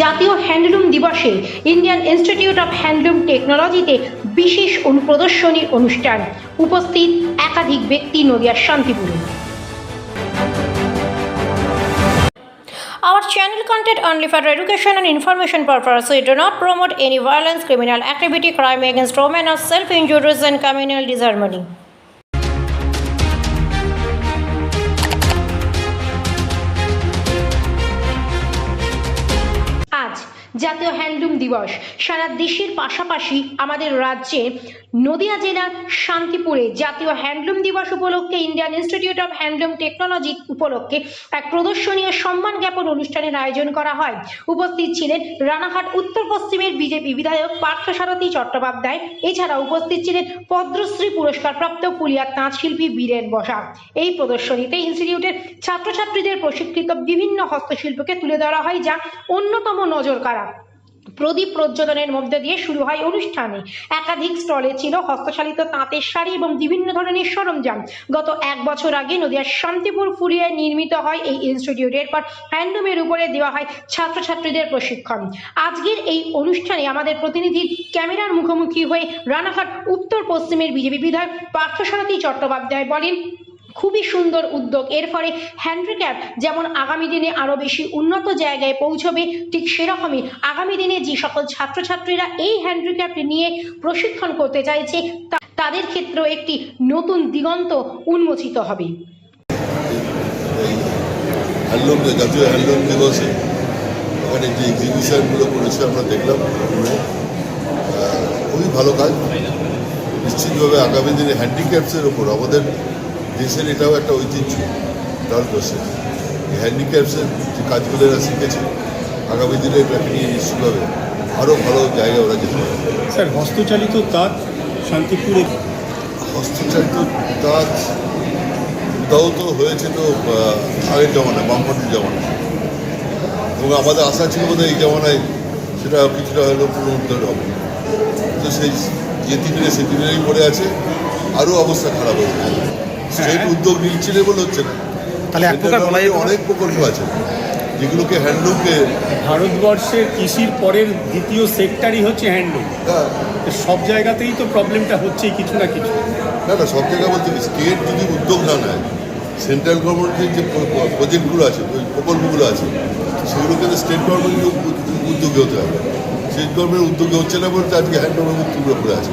জাতীয় হ্যান্ডলুম দিবসে Indian institute of handloom টেকনোলজিতে বিশেষ অনু- প্রদর্শনী অনুষ্ঠান উপস্থিত একাধিক ব্যক্তি নদিয়ার শান্তিপুরে Our channel content only for education and information purpose. We do not promote any violence, criminal activity, crime against women, or self-injuries and communal disharmony. জাতীয় হ্যান্ডলুম দিবস। সারা দেশের পাশাপাশি আমাদের রাজ্যে নদিয়া জেলার শান্তিপুরে জাতীয় হ্যান্ডলুম দিবস উপলক্ষে Indian institute of handloom technology উপলক্ষে এক প্রদর্শনী ও সম্মান জ্ঞাপন অনুষ্ঠানের আয়োজন করা হয়। উপস্থিত ছিলেন রানাঘাট, উত্তর পশ্চিমের বিজেপি বিধায়ক পার্থসারথী চট্টোপাধ্যায়। এছাড়া উপস্থিত ছিলেন পদ্মশ্রী পুরস্কারপ্রাপ্ত পুলিয়ার তাঁত শিল্পী বীরেন বসা। এই প্রদর্শনীতে ইনস্টিটিউটের ছাত্রছাত্রীদের প্রশিক্ষিত বিভিন্ন হস্তশিল্পকে তুলে ধরা হয়, যা অন্যতম নজর কাড়া প্রদীপ প্রজ্বলনের মধ্যে দিয়ে শুরু হয় অনুষ্ঠানে। একাধিক স্টলে ছিল হস্তশালিত তাঁতের শাড়ি এবং বিভিন্ন ধরনের সরঞ্জাম। গত এক বছর আগে নদিয়ার শান্তিপুর ফুরিয়ায় নির্মিত হয় এই ইনস্টিটিউট এরপর হ্যান্ডলুমের উপরে দেওয়া হয় ছাত্রছাত্রীদের প্রশিক্ষণ। আজকের এই অনুষ্ঠানে আমাদের প্রতিনিধির ক্যামেরার মুখোমুখি হয়ে রানাঘাট উত্তর পশ্চিমের বিজেপি বিধায়ক পার্থসারথী চট্টোপাধ্যায় বলেন খুবই সুন্দর উদ্যোগ। এর ফলে হ্যান্ডিক্যাপ যেমন আগামী দিনে আরও বেশি উন্নত জায়গায় পৌঁছবে, ঠিক সেরকমই আগামী দিনে যে সকল ছাত্রছাত্রীরা এই হ্যান্ডিক্যাপ নিয়ে প্রশিক্ষণ করতে চাইছে তাদের ক্ষেত্রেও একটি নতুন দিগন্ত উন্মোচিত হবে। হ্যান্ডলুম জাতীয় হ্যান্ডলুম দিবসে ওখানে যে এক্সিবিশনগুলো করেছে আমরা দেখলাম। খুবই ভালো কাজ। নিশ্চিতভাবে আগামী দিনে হ্যান্ডিক্যাপসের ওপর আমাদের দেশের এটাও একটা ঐতিহ্য ভারতবর্ষে এই হ্যান্ডিক্যাপসের যে কাজগুলো এরা শিখেছে আগামী দিনে এটাকে নিয়ে নিশ্চিতভাবে আরও ভালো জায়গা ওরা যেতে পারে স্যার হস্তচালিত তাঁত শান্তিপুরে হস্তচালিত তাঁত তাও তো হয়েছে তো আগের জমানায় বামপন্থী জমানায়। এবং আমাদের আশা ছিল বোধহয় এই জমানায় সেটা কিছুটা হলেও পুনরুদ্ধার হবে। তো সেই যে তিনটে সে তিনটেই পড়ে আছে আরও অবস্থা খারাপ হয়ে গেছে সেই উদ্যোগ নিচ্ছিলে বলে হচ্ছে না। তাহলে এক প্রকার বলা অনেক প্রকল্প আছে যেগুলোকে হ্যান্ডলুমকে ভারতবর্ষের কৃষির পরের দ্বিতীয় সেক্টরই হচ্ছে হ্যান্ডলুম হ্যাঁ, সব জায়গাতেই তো প্রবলেমটা হচ্ছেই কিছু না কিছু। না না সব জায়গায় বলতে স্টেট যদি উদ্যোগ না নেয় সেন্ট্রাল গভর্নমেন্টের যে প্রজেক্টগুলো আছে ওই প্রকল্পগুলো আছে সেগুলোকে তো স্টেট গভর্নমেন্টের উদ্যোগে হতে হবে। স্টেট গভর্নমেন্ট উদ্যোগে হচ্ছে না বলতে আজকে হ্যান্ডলুমের মুক্তিগুলো পড়ে আছে।